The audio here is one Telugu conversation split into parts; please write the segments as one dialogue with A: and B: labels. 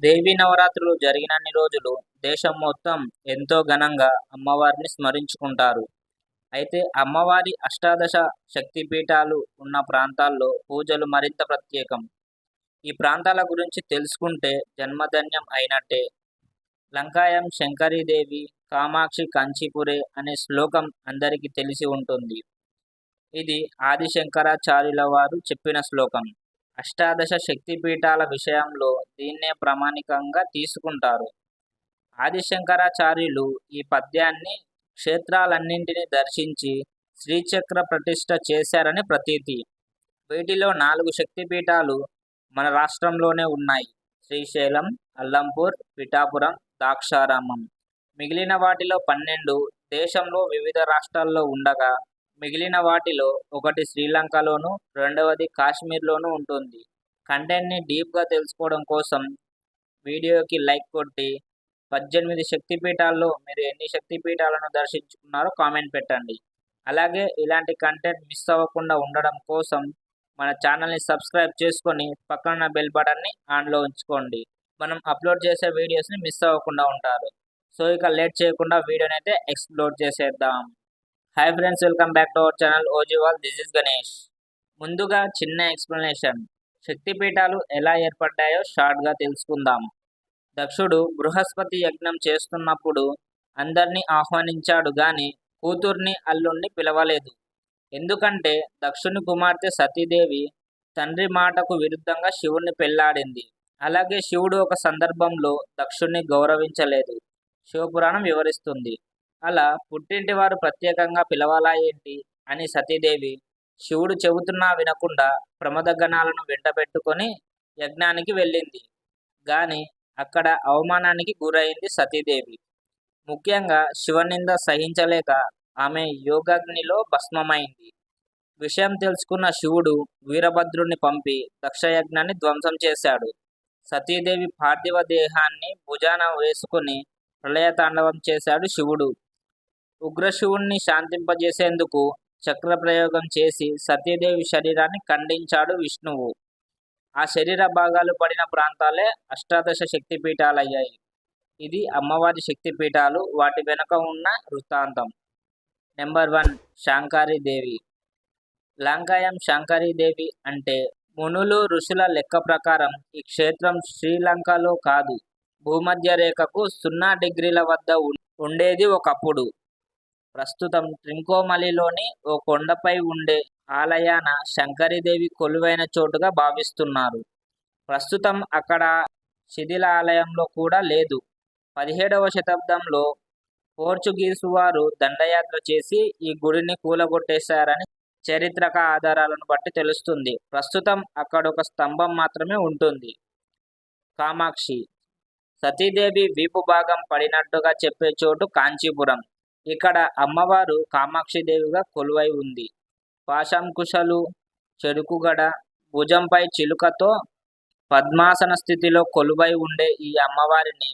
A: దేవీ నవరాత్రులు జరిగినన్ని రోజులు దేశం మొత్తం ఎంతో ఘనంగా అమ్మవారిని స్మరించుకుంటారు. అయితే అమ్మవారి అష్టాదశ శక్తిపీఠాలు ఉన్న ప్రాంతాల్లో పూజలు మరింత ప్రత్యేకం. ఈ ప్రాంతాల గురించి తెలుసుకుంటే జన్మధన్యం అయినట్టే. లంకాయం శంకరీదేవి కామాక్షి కంచిపురే అనే శ్లోకం అందరికీ తెలిసి ఉంటుంది. ఇది ఆదిశంకరాచార్యుల వారు చెప్పిన శ్లోకం. అష్టాదశ శక్తిపీఠాల విషయంలో దీన్నే ప్రామాణికంగా తీసుకుంటారు. ఆదిశంకరాచార్యులు ఈ పద్యాన్ని క్షేత్రాలన్నింటినీ దర్శించి శ్రీచక్ర ప్రతిష్ట చేశారని ప్రతీతి. వీటిలో నాలుగు శక్తిపీఠాలు మన రాష్ట్రంలోనే ఉన్నాయి. శ్రీశైలం అల్లంపూర్ పిఠాపురం ద్రాక్షారామం మిగిలిన వాటిలో పన్నెండు దేశంలో వివిధ రాష్ట్రాల్లో ఉండగా మిగిలిన వాటిలో ఒకటి శ్రీలంకలోను రెండవది కాశ్మీర్లోనూ ఉంటుంది. కంటెంట్ని డీప్గా తెలుసుకోవడం కోసం వీడియోకి లైక్ కొట్టి పద్దెనిమిది శక్తిపీఠాల్లో మీరు ఎన్ని శక్తిపీఠాలను దర్శించుకున్నారో కామెంట్ పెట్టండి. అలాగే ఇలాంటి కంటెంట్ మిస్ అవ్వకుండా ఉండడం కోసం మన ఛానల్ని సబ్స్క్రైబ్ చేసుకొని పక్కన బెల్ బటన్ని ఆన్లో ఉంచుకోండి. మనం అప్లోడ్ చేసే వీడియోస్ని మిస్ అవ్వకుండా ఉంటారు. సో ఇక లేట్ చేయకుండా వీడియోని అయితే ఎక్స్ప్లోర్ చేసేద్దాం. Hi friends welcome back to our channel ఓజీవాల్ this is Ganesh ముందుగా చిన్న ఎక్స్ప్లెనేషన్ శక్తిపీఠాలు ఎలా ఏర్పడ్డాయో షార్ట్గా తెలుసుకుందాం. దక్షుడు బృహస్పతి యజ్ఞం చేస్తున్నప్పుడు అందరినీ ఆహ్వానించాడు గాని కూతుర్ని అల్లుణ్ణి పిలవలేదు. ఎందుకంటే దక్షుని కుమార్తె సతీదేవి తండ్రి మాటకు విరుద్ధంగా శివుణ్ణి పెళ్ళాడింది. అలాగే శివుడు ఒక సందర్భంలో దక్షుణ్ణి గౌరవించలేదు. శివపురాణం వివరిస్తుంది. అలా పుట్టింటి వారు ప్రత్యేకంగా పిలవాలా ఏంటి? అని సతీదేవి శివుడు చెబుతున్నా వినకుండా ప్రమదగణాలను వెంటబెట్టుకొని యజ్ఞానికి వెళ్ళింది. గాని అక్కడ అవమానానికి గురైంది సతీదేవి. ముఖ్యంగా శివనింద సహించలేక ఆమె యోగాగ్నిలో భస్మమైంది. విషయం తెలుసుకున్న శివుడు వీరభద్రుణ్ణి పంపి దక్షయజ్ఞాన్ని ధ్వంసం చేశాడు. సతీదేవి పార్థివ దేహాన్ని భుజాన వేసుకుని ప్రళయతాండవం చేశాడు శివుడు. ఉగ్రశివుణ్ణి శాంతింపజేసేందుకు చక్ర ప్రయోగం చేసి సతీదేవి శరీరాన్ని ఖండించాడు విష్ణువు. ఆ శరీర భాగాలు పడిన ప్రాంతాలే అష్టాదశ శక్తిపీఠాలయ్యాయి. ఇది అమ్మవారి శక్తిపీఠాలు వాటి వెనుక ఉన్న వృత్తాంతం. Number one శాంకారీదేవి. లంకాయం శాంకారీదేవి అంటే మునులు ఋషుల లెక్క ప్రకారం ఈ క్షేత్రం శ్రీలంకలో కాదు. భూమధ్య రేఖకు సున్నా డిగ్రీల వద్ద ఉండేది ఒకప్పుడు. ప్రస్తుతం త్రింకోమలిలోని ఓ కొండపై ఉండే ఆలయాన శంకరీదేవి కొలువైన చోటుగా భావిస్తున్నారు. ప్రస్తుతం అక్కడ శిథిల ఆలయంలో కూడా లేదు. పదిహేడవ శతాబ్దంలో పోర్చుగీసు వారు దండయాత్ర చేసి ఈ గుడిని కూలగొట్టేశారని చరిత్రక ఆధారాలను బట్టి తెలుస్తుంది. ప్రస్తుతం అక్కడ ఒక స్తంభం మాత్రమే ఉంటుంది. కామాక్షి. సతీదేవి వీపు భాగం పడినట్టుగా చెప్పే చోటు కాంచీపురం. ఇక్కడ అమ్మవారు కామాక్షిదేవిగా కొలువై ఉంది. పాశంకుశలు చెరుకుగడ భుజంపై చిలుకతో పద్మాసన స్థితిలో కొలువై ఉండే ఈ అమ్మవారిని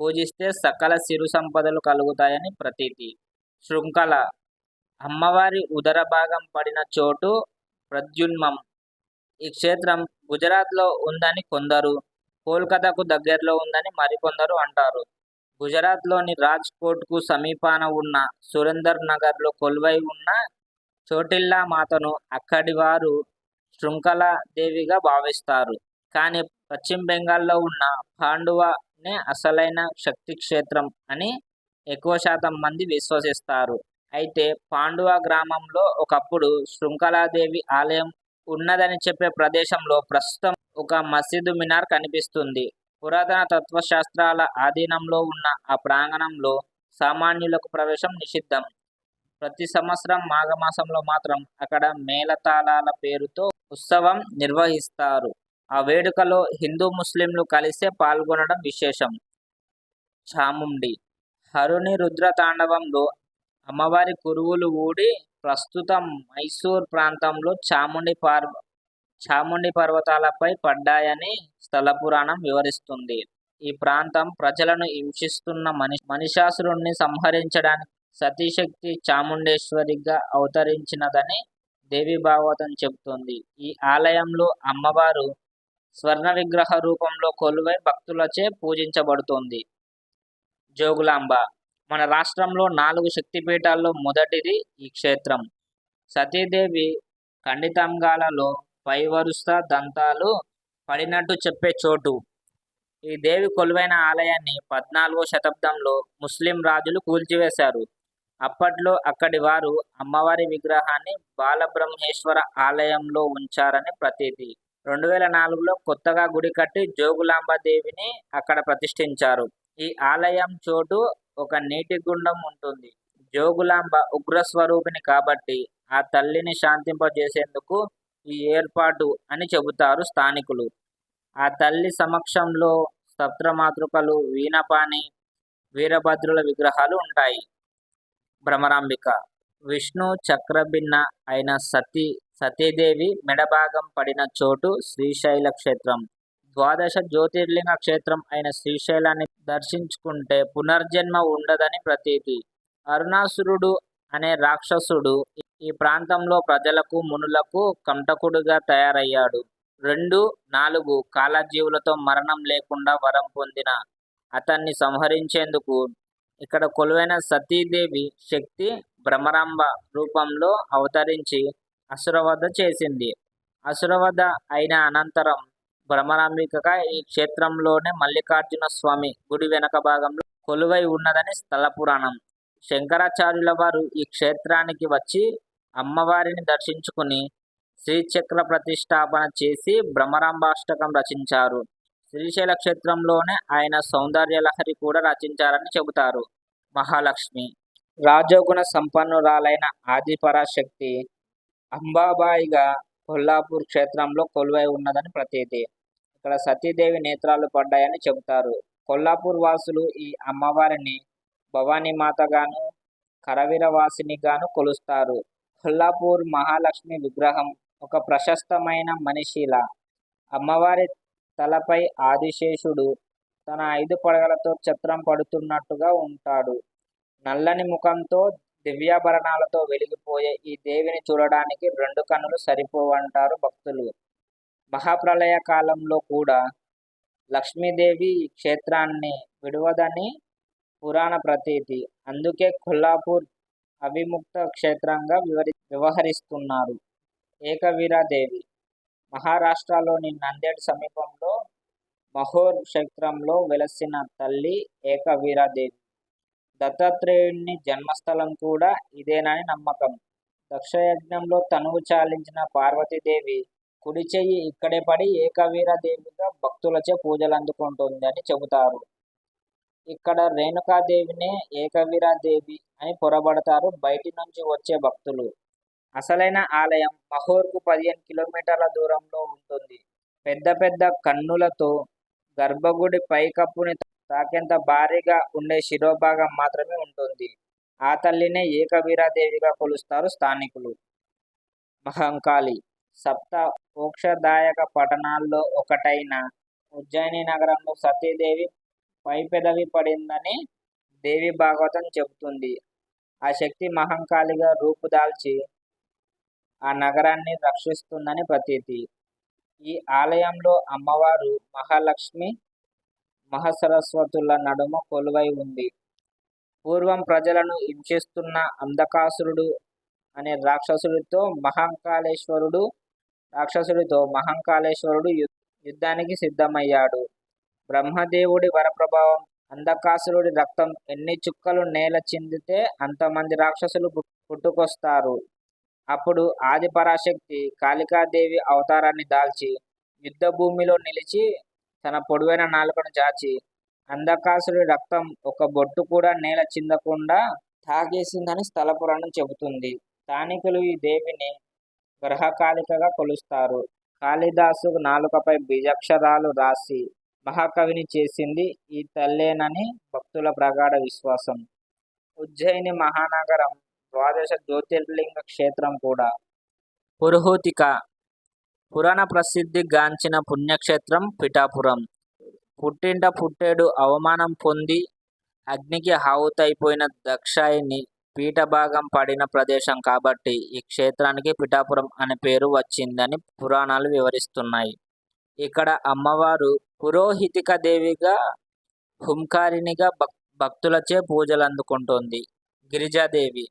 A: పూజిస్తే సకల సిరు సంపదలు కలుగుతాయని ప్రతీతి. శృంఖల అమ్మవారి ఉదర భాగం పడిన చోటు ప్రద్యున్మం. ఈ క్షేత్రం గుజరాత్లో ఉందని కొందరు కోల్కతాకు దగ్గరలో ఉందని మరికొందరు అంటారు. గుజరాత్లోని రాజ్కోట్కు సమీపాన ఉన్న సురేందర్ నగర్లో కొలువై ఉన్న చోటిల్లా మాతను అక్కడి వారు శృంఖల దేవిగా భావిస్తారు. కానీ పశ్చిమ బెంగాల్లో ఉన్న పాండువనే అసలైన శక్తి క్షేత్రం అని ఎక్కువ శాతం మంది విశ్వసిస్తారు. అయితే పాండువ గ్రామంలో ఒకప్పుడు శృంఖలాదేవి ఆలయం ఉన్నదని చెప్పే ప్రదేశంలో ప్రస్తుతం ఒక మసీదు మినార్ కనిపిస్తుంది. పురాతన తత్వశాస్త్రాల ఆధీనంలో ఉన్న ఆ ప్రాంగణంలో సామాన్యులకు ప్రవేశం నిషిద్ధం. ప్రతి సంవత్సరం మాఘమాసంలో మాత్రం అక్కడ మేళతాళాల పేరుతో ఉత్సవం నిర్వహిస్తారు. ఆ వేడుకలో హిందూ ముస్లింలు కలిసే పాల్గొనడం విశేషం. చాముండి హరుని రుద్ర తాండవంలో అమ్మవారి కురువులు ఊడి ప్రస్తుతం మైసూర్ ప్రాంతంలో చాముండి పార్వ చాముండి పర్వతాలపై పడ్డాయని స్థల పురాణం వివరిస్తుంది. ఈ ప్రాంతం ప్రజలను హింసిస్తున్న మని మనిషాసురుణ్ణి సంహరించడానికి సతీశక్తి చాముండేశ్వరిగా అవతరించినదని దేవి భాగవతం చెబుతుంది. ఈ ఆలయంలో అమ్మవారు స్వర్ణ విగ్రహ రూపంలో కొలువై భక్తులచే పూజించబడుతుంది. జోగులాంబ. మన రాష్ట్రంలో నాలుగు శక్తిపీఠాల్లో మొదటిది ఈ క్షేత్రం. సతీదేవి ఖండితంగాలలో పై వరుస దంతాలు పడినట్టు చెప్పే చోటు. ఈ దేవి కొలువైన ఆలయాన్ని పద్నాలుగో శతాబ్దంలో ముస్లిం రాజులు కూల్చివేశారు. అప్పట్లో అక్కడి వారు అమ్మవారి విగ్రహాన్ని బాలబ్రహ్మేశ్వర ఆలయంలో ఉంచారని ప్రతీతి. రెండు వేల నాలుగులో కొత్తగా గుడి కట్టి జోగులాంబ దేవిని అక్కడ ప్రతిష్ఠించారు. ఈ ఆలయం చోటు ఒక నీటి గుండం ఉంటుంది. జోగులాంబ ఉగ్రస్వరూపిణి కాబట్టి ఆ తల్లిని శాంతింపజేసేందుకు ఈ ఏర్పాటు అని చెబుతారు స్థానికులు. ఆ తల్లి సమక్షంలో సప్తమాతృకలు వీణపాని వీరభద్రుల విగ్రహాలు ఉంటాయి. భ్రమరాంబిక విష్ణు చక్రభిన్న అయిన సతీ సతీదేవి మెడభాగం పడిన చోటు శ్రీశైల క్షేత్రం. ద్వాదశ జ్యోతిర్లింగ క్షేత్రం అయిన శ్రీశైలాన్ని దర్శించుకుంటే పునర్జన్మ ఉండదని ప్రతీతి. అరుణాసురుడు అనే రాక్షసుడు ఈ ప్రాంతంలో ప్రజలకు మునులకు కంటకుడుగా తయారయ్యాడు. రెండు నాలుగు కాలజీవులతో మరణం లేకుండా వరం పొందిన అతన్ని సంహరించేందుకు ఇక్కడ కొలువైన సతీదేవి శక్తి భ్రమరాంబ రూపంలో అవతరించి అసురవధ చేసింది. అసురవధ అయిన అనంతరం భ్రమరాంబికగా ఈ క్షేత్రంలోనే మల్లికార్జున స్వామి గుడి వెనక భాగంలో కొలువై ఉన్నదని స్థల పురాణం. శంకరాచార్యుల వారు ఈ క్షేత్రానికి వచ్చి అమ్మవారిని దర్శించుకుని శ్రీచక్ర ప్రతిష్టాపన చేసి భ్రమరాంబాష్టకం రచించారు. శ్రీశైల క్షేత్రంలోనే ఆయన సౌందర్యలహరి కూడా రచించారని చెబుతారు మహాలక్ష్మి. రాజోగుణ సంపన్నురాలైన ఆదిపరాశక్తి అంబాబాయిగా కొల్లాపూర్ క్షేత్రంలో కొలువై ఉన్నదని ప్రతీతి. ఇక్కడ సతీదేవి నేత్రాలు పడ్డాయని చెబుతారు. కొల్లాపూర్ వాసులు ఈ అమ్మవారిని భవానీమాతగాను కరవీరవాసినిగాను కొలుస్తారు. కొల్లాపూర్ మహాలక్ష్మి విగ్రహం ఒక ప్రశస్తమైన మనిషిలా. అమ్మవారి తలపై ఆదిశేషుడు తన ఐదు పడగలతో చిత్రం పడుతున్నట్టుగా ఉంటాడు. నల్లని ముఖంతో దివ్యాభరణాలతో వెలిగిపోయే ఈ దేవిని చూడడానికి రెండు కన్నులు సరిపోవంటారు భక్తులు. మహాప్రళయ కాలంలో కూడా లక్ష్మీదేవి ఈ క్షేత్రాన్ని విడవదని పురాణ ప్రతీతి. అందుకే కొల్లాపూర్ అవిముక్త క్షేత్రంగా వివరి వ్యవహరిస్తున్నారు. ఏకవీరాదేవి. మహారాష్ట్రలోని నందేడ్ సమీపంలో మహోర్ క్షేత్రంలో వెలసిన తల్లి ఏకవీరాదేవి. దత్తాత్రేయుని జన్మస్థలం కూడా ఇదేనని నమ్మకం. దక్షయజ్ఞంలో తనువు చాలించిన పార్వతీదేవి కుడి చెయ్యి ఇక్కడే పడి ఏకవీరదేవిగా భక్తులచే పూజలు అందుకుంటుందని అని చెబుతారు. ఇక్కడ రేణుకాదేవినే ఏకవీరాదేవి అని పొరబడతారు బయటి నుంచి వచ్చే భక్తులు. అసలైన ఆలయం మహోర్కు పదిహేను కిలోమీటర్ల దూరంలో ఉంటుంది. పెద్ద పెద్ద కన్నులతో గర్భగుడి పైకప్పుని తాకేంత భారీగా ఉండే శిరోభాగం మాత్రమే ఉంటుంది. ఆ తల్లినే ఏకవీరాదేవిగా కొలుస్తారు స్థానికులు. మహంకాళి సప్త మోక్షదాయక పట్టణాల్లో ఒకటైన ఉజ్జయిని నగరంలో సతీదేవి పైపెదవి పడిందని దేవి భాగవతం చెబుతుంది. ఆ శక్తి మహంకాళిగా రూపుదాల్చి ఆ నగరాన్ని రక్షిస్తుందని ప్రతీతి. ఈ ఆలయంలో అమ్మవారు మహాలక్ష్మి మహాసరస్వతుల నడుమ కొలువై ఉంది. పూర్వం ప్రజలను హింసిస్తున్న అంధకాసురుడు అనే రాక్షసుడితో మహంకాళేశ్వరుడు రాక్షసుడితో మహంకాళేశ్వరుడు యుద్ధానికి సిద్ధమయ్యాడు. బ్రహ్మదేవుడి వరప్రభావం అంధకాసురుడి రక్తం ఎన్ని చుక్కలు నేల చిందితే అంతమంది రాక్షసులు పుట్టుకొస్తారు. అప్పుడు ఆదిపరాశక్తి కాళికాదేవి అవతారాన్ని దాల్చి యుద్ధ భూమిలో నిలిచి తన పొడవైన నాలుకను చాచి అంధకాసుడి రక్తం ఒక బొట్టు కూడా నేల చిందకుండా తాగేసిందని స్థల పురాణం చెబుతుంది. స్థానికులు ఈ దేవిని గ్రహకాళికగా కొలుస్తారు. కాళిదాసు నాలుకపై బీజాక్షరాలు రాసి మహాకవిని చేసింది ఈ తల్లేనని భక్తుల ప్రగాఢ విశ్వాసం. ఉజ్జయిని మహానగరం ద్వాదశ జ్యోతిర్లింగ క్షేత్రం కూడా. పురుహూతిక పురాణ ప్రసిద్ధి గాంచిన పుణ్యక్షేత్రం పిఠాపురం. పుట్టింట పుట్టేడు అవమానం పొంది అగ్నికి హావుతైపోయిన దక్షాయిని పీఠభాగం పడిన ప్రదేశం కాబట్టి ఈ క్షేత్రానికి పిఠాపురం అనే పేరు వచ్చిందని పురాణాలు వివరిస్తున్నాయి. ఇక్కడ అమ్మవారు పురోహితిక దేవిగా హుంకారినిగా భక్ భక్తులచే పూజలు అందుకుంటోంది గిరిజాదేవి.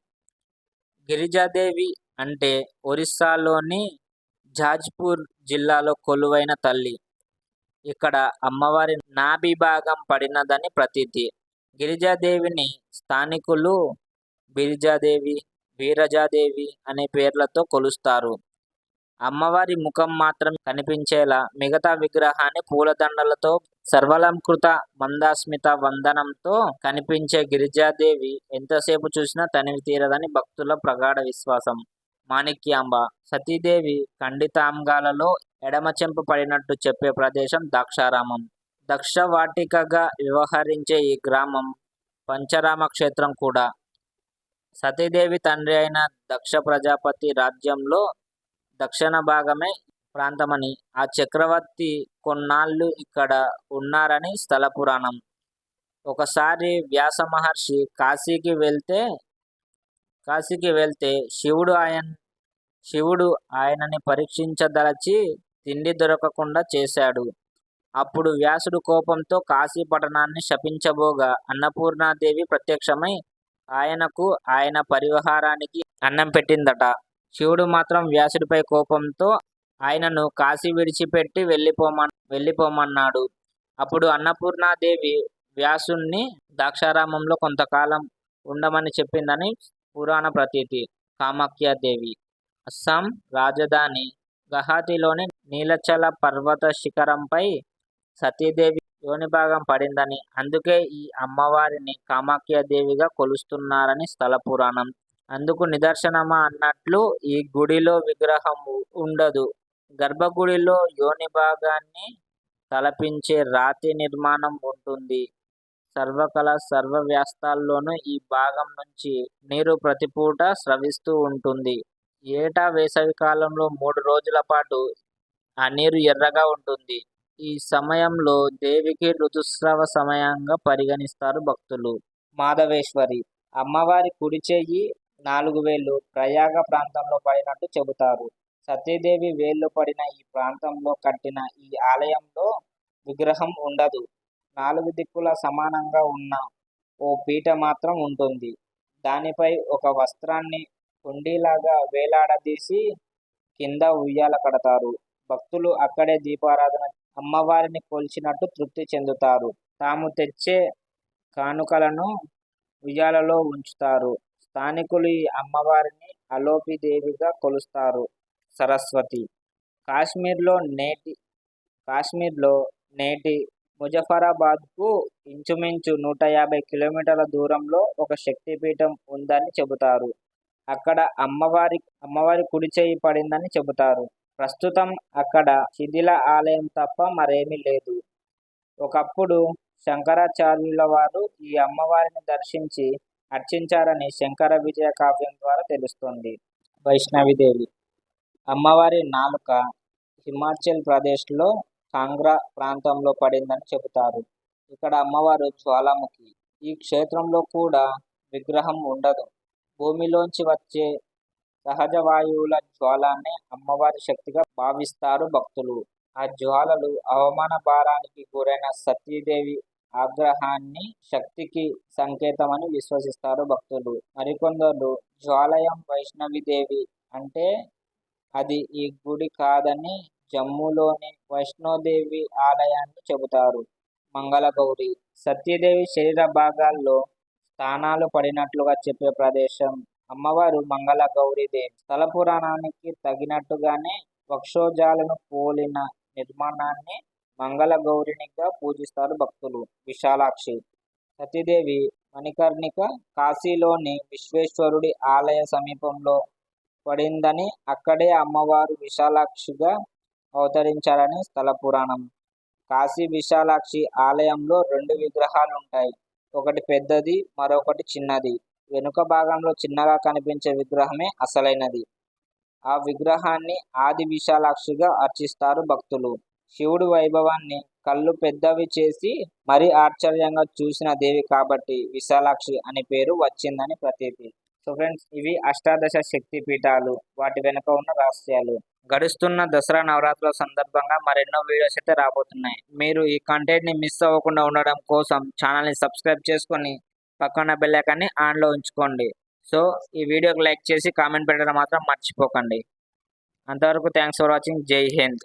A: గిరిజాదేవి అంటే ఒరిస్సాలోని జాజ్పూర్ జిల్లాలో కొలువైన తల్లి. ఇక్కడ అమ్మవారి నాభి భాగం పడినదని ప్రతీతి. గిరిజాదేవిని స్థానికులు బిరిజాదేవి వీరజాదేవి అనే పేర్లతో కొలుస్తారు. అమ్మవారి ముఖం మాత్రం కనిపించేలా మిగతా విగ్రహాన్ని పూలదండలతో సర్వలంకృత మందాస్మిత వందనంతో కనిపించే గిరిజాదేవి ఎంతసేపు చూసినా తనివి తీరదని భక్తుల ప్రగాఢ విశ్వాసం. మాణిక్యాంబ సతీదేవి ఖండితాంగాలలో ఎడమ చెంపు పడినట్టు చెప్పే ప్రదేశం ద్రాక్షారామం దక్షవాటికగా వ్యవహరించే ఈ గ్రామం పంచరామ క్షేత్రం కూడా. సతీదేవి తండ్రి అయిన దక్ష ప్రజాపతి రాజ్యంలో దక్షిణ భాగమే ప్రాంతమని ఆ చక్రవర్తి కొన్నాళ్ళు ఇక్కడ ఉన్నారని స్థల పురాణం. ఒకసారి వ్యాస మహర్షి కాశీకి వెళ్తే కాశీకి వెళ్తే శివుడు ఆయన శివుడు ఆయనని పరీక్షించదలచి తిండి దొరకకుండా చేశాడు. అప్పుడు వ్యాసుడు కోపంతో కాశీ పట్టణాన్ని శపించబోగా అన్నపూర్ణాదేవి ప్రత్యక్షమై ఆయనకు ఆయన పరివహారానికి అన్నం పెట్టిందట. శివుడు మాత్రం వ్యాసుడిపై కోపంతో ఆయనను కాశీ విడిచిపెట్టి వెళ్ళిపోమన్ వెళ్ళిపోమన్నాడు. అప్పుడు అన్నపూర్ణాదేవి వ్యాసుణ్ణి ద్రాక్షారామంలో కొంతకాలం ఉండమని చెప్పిందని పురాణ ప్రతీతి. కామాఖ్యాదేవి. అస్సాం రాజధాని గహాతిలోని నీలచల పర్వత శిఖరంపై సతీదేవి యోని భాగం పడిందని అందుకే ఈ అమ్మవారిని కామాఖ్యాదేవిగా కొలుస్తున్నారని స్థల పురాణం. అందుకు నిదర్శనమా అన్నట్లు ఈ గుడిలో విగ్రహం ఉండదు. గర్భగుడిలో యోని భాగాన్ని తలపించే రాతి నిర్మాణం ఉంటుంది. సర్వకళ సర్వ వ్యాస్తాల్లోనూ ఈ భాగం నుంచి నీరు ప్రతిపూట స్రవిస్తూ ఉంటుంది. ఏటా వేసవి కాలంలో మూడు రోజుల పాటు ఆ నీరు ఎర్రగా ఉంటుంది. ఈ సమయంలో దేవికి ఋతుస్రవ సమయంగా పరిగణిస్తారు భక్తులు. మాధవేశ్వరి అమ్మవారి కుడి చెయ్యి నాలుగు వేళ్ళు ప్రయాగ ప్రాంతంలో పడినట్టు చెబుతారు. సతీదేవి వేళ్ళు పడిన ఈ ప్రాంతంలో కట్టిన ఈ ఆలయంలో విగ్రహం ఉండదు. నాలుగు దిక్కుల సమానంగా ఉన్న ఓ పీట మాత్రం ఉంటుంది. దానిపై ఒక వస్త్రాన్ని కుండీలాగా వేలాడదీసి కింద ఉయ్యాల కడతారు. భక్తులు అక్కడే దీపారాధన అమ్మవారిని కొలిచినట్టు తృప్తి చెందుతారు. తాము తెచ్చే కానుకలను ఉయ్యాలలో ఉంచుతారు. స్థానికులు ఈ అమ్మవారిని అలోపిదేవిగా కొలుస్తారు. సరస్వతి. కాశ్మీర్లో నేటి కాశ్మీర్లో నేటి ముజఫరాబాద్కు ఇంచుమించు నూట యాభై కిలోమీటర్ల దూరంలో ఒక శక్తిపీఠం ఉందని చెబుతారు. అక్కడ అమ్మవారి అమ్మవారి కుడి చేయి పడిందని చెబుతారు. ప్రస్తుతం అక్కడ శిథిల ఆలయం తప్ప మరేమీ లేదు. ఒకప్పుడు శంకరాచార్యుల వారు ఈ అమ్మవారిని దర్శించి అర్చించారని శంకర విజయ కావ్యం ద్వారా తెలుస్తుంది. వైష్ణవిదేవి. అమ్మవారి నాలుక హిమాచల్ ప్రదేశ్లో కాంగ్రా ప్రాంతంలో పడిందని చెబుతారు. ఇక్కడ అమ్మవారు జ్వాలాముఖి. ఈ క్షేత్రంలో కూడా విగ్రహం ఉండదు. భూమిలోంచి వచ్చే సహజ వాయువుల జ్వాలాన్ని అమ్మవారి శక్తిగా భావిస్తారు భక్తులు. ఆ జ్వాలలు అవమాన భారానికి గురైన సతీదేవి ఆగ్రహాన్ని శక్తికి సంకేతమని విశ్వసిస్తారు భక్తులు. మరికొందరు జ్వాలయం వైష్ణవిదేవి అంటే అది ఈ గుడి కాదని జమ్మూలోని వైష్ణోదేవి ఆలయాన్ని చెబుతారు. మంగళగౌరి సత్యదేవి శరీర భాగాల్లో స్థానాలు పడినట్లుగా చెప్పే ప్రదేశం. అమ్మవారు మంగళ గౌరీదేవి స్థల పురాణానికి తగినట్టుగానే వక్షోజాలను పోలిన నిర్మాణాన్ని మంగళ గౌరినిగా పూజిస్తారు భక్తులు. విశాలాక్షి. సతీదేవి మణికర్ణిక కాశీలోని విశ్వేశ్వరుడి ఆలయ సమీపంలో పడిందని అక్కడే అమ్మవారు విశాలాక్షిగా అవతరించారని స్థల పురాణం. కాశీ విశాలాక్షి ఆలయంలో రెండు విగ్రహాలు ఉంటాయి ఒకటి పెద్దది మరొకటి చిన్నది. వెనుక భాగంలో చిన్నగా కనిపించే విగ్రహమే అసలైనది. ఆ విగ్రహాన్ని ఆది విశాలాక్షిగా అర్చిస్తారు భక్తులు. శివుడి వైభవాన్ని కళ్ళు పెద్దవి చేసి మరి ఆశ్చర్యంగా చూసిన దేవి కాబట్టి విశాలాక్షి అనే పేరు వచ్చిందని ప్రతీతి. సో ఫ్రెండ్స్ ఇవి అష్టాదశ శక్తి పీఠాలు. వాటి వెనుక ఉన్న రహస్యాలు. గడుస్తున్న దసరా నవరాత్రుల సందర్భంగా మరెన్నో వీడియోస్ అయితే రాబోతున్నాయి. మీరు ఈ కంటెంట్ని మిస్ అవ్వకుండా ఉండడం కోసం ఛానల్ని సబ్స్క్రైబ్ చేసుకొని పక్కన బెల్లాకాన్ని ఆన్లో ఉంచుకోండి. సో ఈ వీడియోకి లైక్ చేసి కామెంట్ పెట్టడం మాత్రం మర్చిపోకండి. అంతవరకు థ్యాంక్స్ ఫర్ వాచింగ్ జై హింద్.